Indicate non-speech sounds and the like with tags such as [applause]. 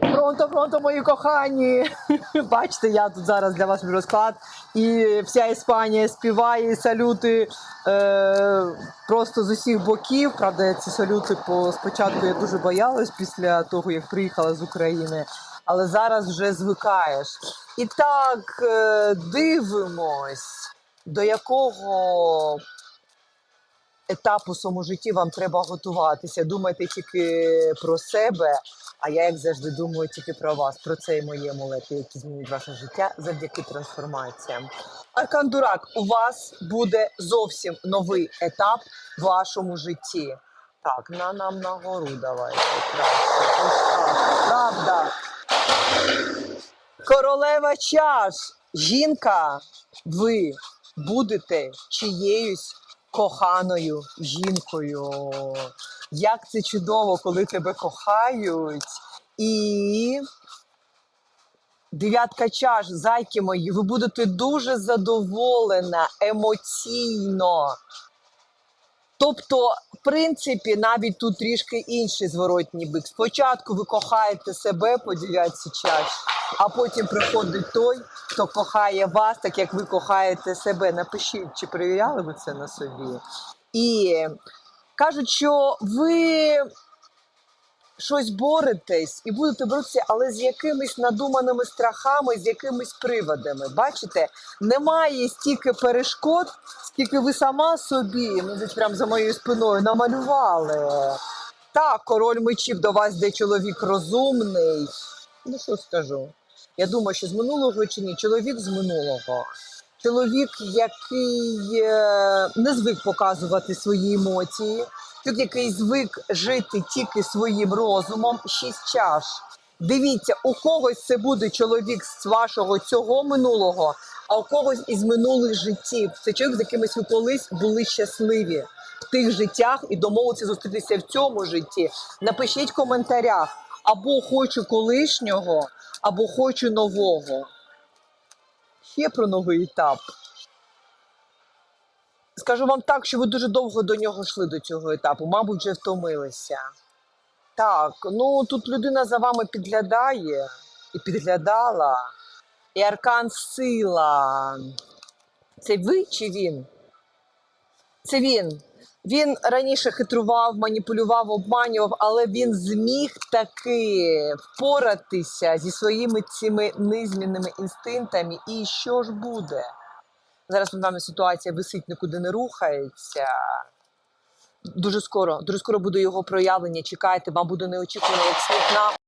Пронто, пронто, мої кохані! [laughs] Бачите, я тут зараз для вас розклад. І вся Іспанія співає салюти е, просто з усіх боків. Правда, ці салюти по спочатку я дуже боялась після того, як приїхала з України. Але зараз вже звикаєш. І так е, дивимось, до якого етапу в своєму житті вам треба готуватися. Думайте тільки про себе, а я, як завжди, думаю тільки про вас, про це і мої амулети, які змінюють ваше життя завдяки трансформаціям. Аркан Дурак, у вас буде зовсім новий етап в вашому житті. Так, на нам нагору давайте. Краще. Так. Правда. Королева чаш. Жінка, ви будете чиєюсь коханою жінкою. Як це чудово, коли тебе кохають. І дев'ятка чаш, зайки мої, ви будете дуже задоволена емоційно. Тобто, в принципі, навіть тут трішки інший зворотній бик. Спочатку ви кохаєте себе по дев'ятці чаш, а потім приходить той, хто кохає вас, так як ви кохаєте себе. Напишіть, чи перевіряли ви це на собі. І кажуть, що ви щось боретесь і будете боротися, але з якимись надуманими страхами, з якимись приводами. Бачите, немає стільки перешкод, скільки ви сама собі, ну десь прямо за моєю спиною, намалювали. Так, король мечів до вас, де чоловік розумний. Ну що скажу? Я думаю, що з минулого чи ні, чоловік з минулого. Чоловік, який е, не звик показувати свої емоції, чоловік, який звик жити тільки своїм розумом, шість чаш. Дивіться, у когось це буде чоловік з вашого цього минулого, а у когось із минулих життів. Це чоловік, з якимось ви колись були щасливі в тих життях і домовилися зустрітися в цьому житті. Напишіть в коментарях або хочу колишнього, або хочу нового. Ще про новий етап. Скажу вам так, що ви дуже довго до нього йшли до цього етапу, мабуть, вже втомилися. Так, ну тут людина за вами підглядає і підглядала. І аркан сила. Це ви чи він? Це він. Він раніше хитрував, маніпулював, обманював, але він зміг таки впоратися зі своїми цими низмінними інстинктами. І що ж буде? Зараз над нами ситуація висить, нікуди не рухається. Дуже скоро, дуже скоро буде його проявлення. Чекайте, вам буде неочікувано, як сніг на